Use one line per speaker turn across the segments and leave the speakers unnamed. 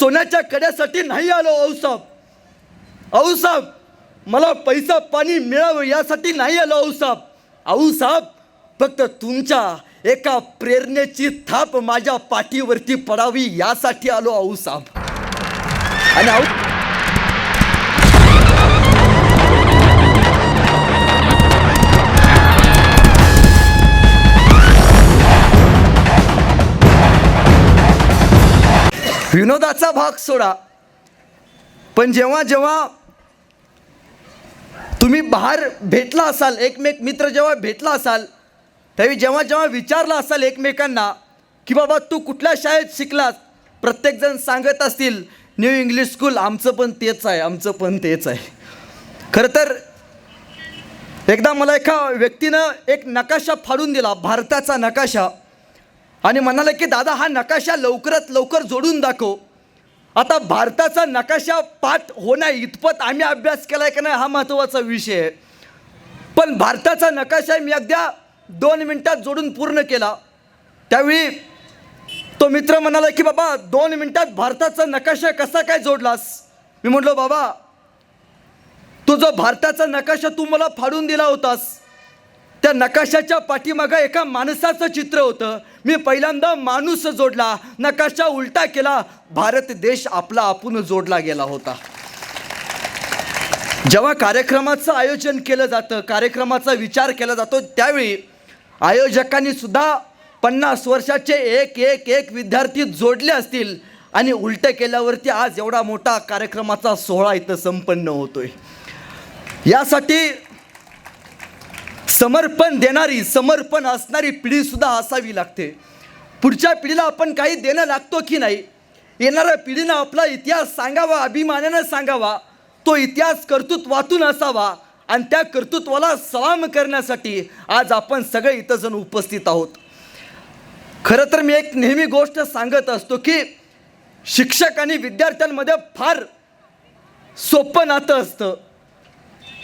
सोन्याच्या कड्यासाठी नाही आलो औसाब औसाब मला पैसा पाणी मिळावं यासाठी नाही आलो औसाब औसाब फक्त तुमच्या एका प्रेरणेची थाप माझ्या पाठीवरती पडावी यासाठी आलो औसाब आणि औ विनोदाचा भाग सोडा. पण जेव्हा जेव्हा तुम्ही बाहेर भेटला असाल एकमेक मित्र जेव्हा भेटला असाल त्यावेळी जेव्हा जेव्हा विचारला असाल एकमेकांना की बाबा तू कुठल्या शाळेत शिकलास? प्रत्येकजण सांगत असतील न्यू इंग्लिश स्कूल आमचं पण तेच आहे आमचं पण तेच आहे. खरं तर एकदा मला एका व्यक्तीनं एक नकाशा फाडून दिला भारताचा नकाशा. आणि म्हणाले की दादा हा नकाशा लवकरात लवकर जोडून दाखव. आता भारताचा नकाशा पाठ होण्या इतपत आम्ही अभ्यास केला आहे का नाही हा महत्त्वाचा विषय आहे. पण भारताचा नकाशा मी अगद्या दोन मिनटात जोडून पूर्ण केला. त्यावेळी तो मित्र म्हणाला की बाबा दोन मिनटात भारताचा नकाशा कसा काय जोडलास? मी म्हटलो बाबा तो जो भारताचा नकाशा तू मला फाडून दिला होतास. त्या नकाशाच्या पाठीमागं एका माणसाचं चित्र होतं. मी पहिल्यांदा माणूस जोडला. नकाशा उलटा केला. भारत देश आपला आपण जोडला गेला होता. जेव्हा कार्यक्रमाचं आयोजन केलं जातं कार्यक्रमाचा विचार केला जातो त्यावेळी आयोजकांनी सुद्धा पन्नास वर्षाचे एक एक एक विद्यार्थी जोडले असतील आणि उलटं केल्यावरती आज एवढा मोठा कार्यक्रमाचा सोहळा इथं संपन्न होतोय. यासाठी समर्पण देणारी समर्पण असणारी पिढीसुद्धा असावी लागते. पुढच्या पिढीला आपण काही देणं लागतो की नाही? येणाऱ्या पिढीनं आपला इतिहास सांगावा अभिमानानं सांगावा. तो इतिहास कर्तृत्वातून असावा आणि त्या कर्तृत्वाला सलाम करण्यासाठी आज आपण सगळे इथंजण उपस्थित आहोत. खरं तर मी एक नेहमी गोष्ट सांगत असतो की शिक्षक आणि विद्यार्थ्यांमध्ये फार सोपं नातं असतं.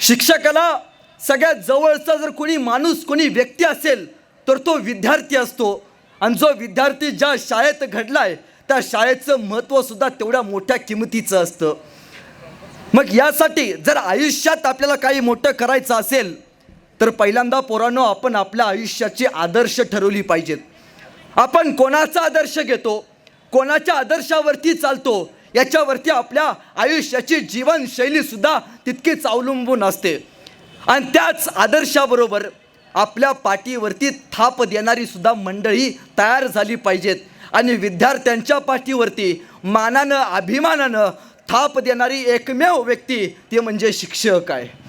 शिक्षकाला सगळ्यात जवळचा जर कोणी माणूस कोणी व्यक्ती असेल तर तो विद्यार्थी असतो. आणि जो विद्यार्थी ज्या शाळेत घडलाय त्या शाळेचं महत्त्वसुद्धा तेवढ्या मोठ्या किमतीचं असतं. मग यासाठी जर आयुष्यात आपल्याला काही मोठं करायचं असेल तर पहिल्यांदा पोरांनो आपण आपल्या आयुष्याची आदर्श ठरवली पाहिजेत. आपण कोणाचा आदर्श घेतो? कोणाच्या आदर्शावरती चालतो? याच्यावरती आपल्या आयुष्याची जीवनशैलीसुद्धा तितकीच अवलंबून असते. आणि त्याच आदर्शाबरोबर आपल्या पाठीवरती थाप देणारी सुद्धा मंडळी तयार झाली पाहिजेत. आणि विद्यार्थ्यांच्या पाठीवरती मानानं अभिमानानं थाप देणारी एकमेव व्यक्ती ते म्हणजे शिक्षक आहे.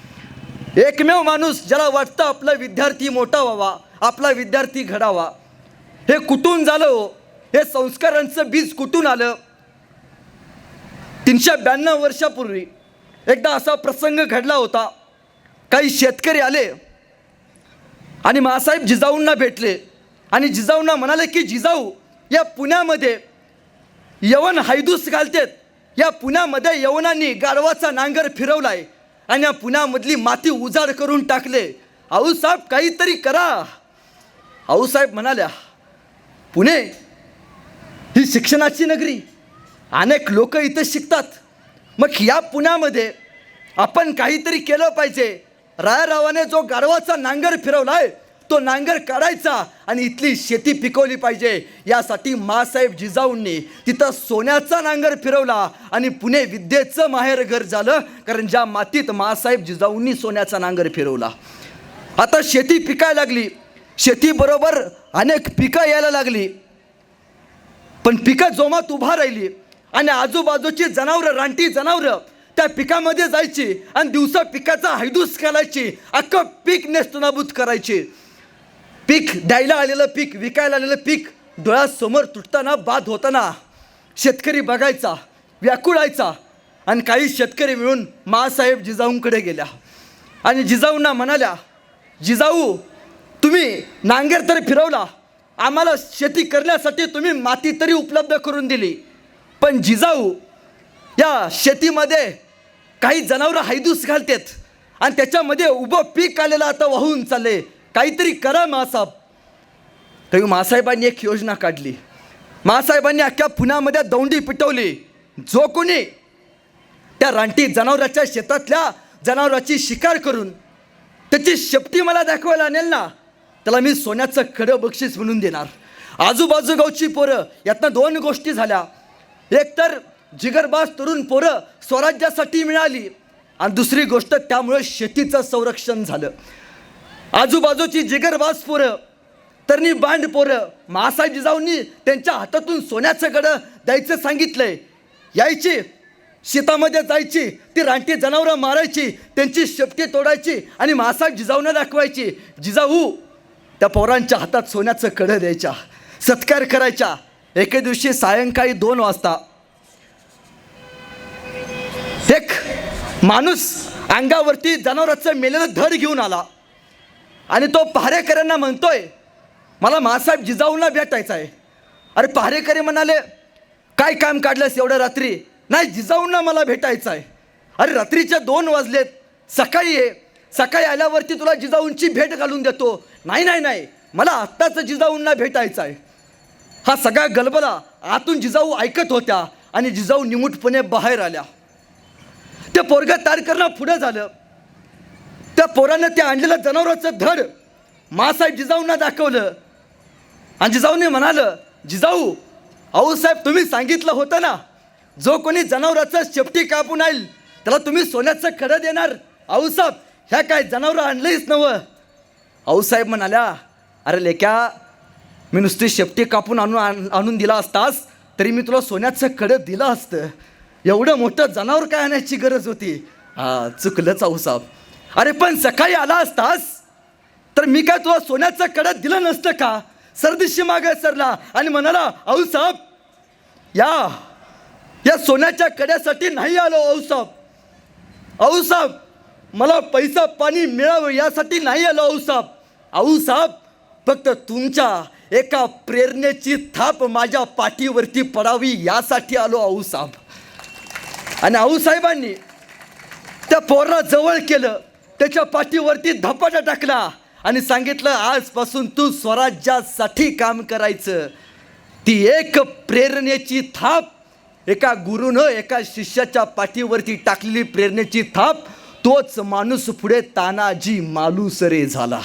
एकमेव माणूस ज्याला वाटतं आपला विद्यार्थी मोठा व्हावा आपला विद्यार्थी घडावा. हे कुठून झालं हो? हे संस्कारांचं बीज कुठून आलं? तीनशे ब्याण्णव वर्षापूर्वी एकदा असा प्रसंग घडला होता. काही शेतकरी आले आणि मासाहेब जिजाऊंना भेटले आणि जिजाऊंना म्हणाले की जिजाऊ या पुण्यामध्ये यवन हायदूस घालतेत. या पुण्यामध्ये यवनांनी गाढवाचा नांगर फिरवलाय आणि या पुण्यामधली माती उजाड करून टाकले. आऊसाहेब काहीतरी करा. आऊसाहेब म्हणाल्या पुणे ही शिक्षणाची नगरी. अनेक लोक इथं शिकतात. मग या पुण्यामध्ये आपण काहीतरी केलं पाहिजे. रायारावाने जो गाढवाचा नांगर फिरवलाय तो नांगर काढायचा आणि इथली शेती पिकवली पाहिजे. यासाठी मासाहेब जिजाऊंनी तिथं सोन्याचा नांगर फिरवला आणि पुणे विद्येचं माहेर घर झालं कारण ज्या मातीत मासाहेब जिजाऊंनी सोन्याचा नांगर फिरवला. आता शेती पिकायला लागली. शेतीबरोबर अनेक पिकं यायला लागली. पण पिकं जोमात उभा राहिली. आणि आजूबाजूची जनावरं रानटी जनावरं त्या पिकामध्ये जायची आणि दिवसा पिकाचा हैदूस घालायची. अख्खं पीक नेस्तनाबूत करायची. पीक द्यायला आलेलं पीक विकायला आलेलं पीक डोळ्यासमोर तुटताना बाद होताना शेतकरी बघायचा व्याकुळायचा आणि काही शेतकरी मिळून मासाहेब जिजाऊंकडे गेल्या. आणि जिजाऊंना म्हणाल्या जिजाऊ तुम्ही नांगेर तरी फिरवला. आम्हाला शेती करण्यासाठी तुम्ही माती तरी उपलब्ध करून दिली. पण जिजाऊ या शेतीमध्ये काही जनावरं हैदूस घालतात. आणि त्याच्यामध्ये उभं पीक आलेलं आता वाहून चालले काहीतरी करा मासाहेब. तरी मासाहेबांनी एक योजना काढली. मासाहेबांनी अख्ख्या पुण्यामध्ये दौंडी पिटवली. जो कोणी त्या रानटी जनावराच्या शेतातल्या जनावराची शिकार करून त्याची शेपटी मला दाखवायला आणेल ना त्याला मी सोन्याचं खडं बक्षीस म्हणून देणार. आजूबाजू गावची पोरं यातनं दोन गोष्टी झाल्या. एक तर जिगरबाज तरुण पोरं स्वराज्यासाठी मिळाली. आणि दुसरी गोष्ट त्यामुळे शेतीचं संरक्षण झालं. आजूबाजूची जिगरबाज पोरं तरणी बांड पोरं महासाहेब जिजाऊंनी त्यांच्या हातातून सोन्याचं कडं द्यायचं सांगितलंय. यायची शेतामध्ये जायची ती रानटी जनावरं मारायची त्यांची शेपटी तोडायची आणि महासाहेब जिजाऊंना दाखवायची. जिजाऊ त्या पोरांच्या हातात सोन्याचं कडं द्यायच्या सत्कार करायच्या. एके दिवशी सायंकाळी दोन वाजता एक माणूस अंगावरती जनावराचं मेलेलं धड घेऊन आला. आणि तो पहारेकऱ्यांना म्हणतोय मला मासाहेब जिजाऊला भेटायचं आहे अरे पहारेकरी म्हणाले काय काम काढलंस एवढ्या रात्री? नाही जिजाऊंना मला भेटायचं आहे अरे रात्रीच्या दोन वाजलेत. सकाळी ये. सकाळी आल्यावरती तुला जिजाऊंची भेट घालून देतो. नाही नाही नाही. मला आत्ताच जिजाऊंना भेटायचं आहे हा सगळा गलबला आतून जिजाऊ ऐकत होत्या आणि जिजाऊ निमूटपणे बाहेर आल्या. ते पोरगं तारकरणं पुढं झालं. त्या पोरानं ते आणलेलं जनावराचं धड मासाहेब जिजाऊंना दाखवलं. आणि जिजाऊने म्हणालं जिजाऊ आऊसाहेब साहेब तुम्ही सांगितलं होतं ना जो कोणी जनावराचं शेपटी कापून आईल त्याला तुम्ही सोन्याचं खडं देणार. आऊसाहेब ह्या काय जनावरं आणलंहीच नवं. आऊसाहेब म्हणाल्या अरे लेक्या मी नुसती शेपटी कापून आणून आण- आणून दिला असतास तरी मी तुला सोन्याचं खडं दिलं असतं. एवढं मोठं जनावर काय आणायची गरज होती? हा चुकलंच आऊसाहेब अरे पण सकाळी आला असतास? तर मी काय तुला सोन्याचं कडं दिलं नसतं का? सरदिशी मागे सरला आणि म्हणाला साहेब या या सोन्याच्या कड्यासाठी नाही आलो आऊसाहेब आऊसाहेब मला पैसा पाणी मिळावं यासाठी नाही आलो आऊसाहेब आऊसाहेब फक्त तुमच्या एका प्रेरणेची थाप माझ्या पाठीवरती पडावी यासाठी आलो आऊसाहेब आणि आऊसाहेबांनी त्या पोराला जवळ केलं त्याच्या पाठीवरती धपाटा टाकला आणि सांगितलं आजपासून तू स्वराज्यासाठी काम करायचं. ती एक प्रेरणेची थाप एका गुरुनं एका शिष्याच्या पाठीवरती टाकलेली प्रेरणेची थाप तोच माणूस पुढे तानाजी मालुसरे झाला.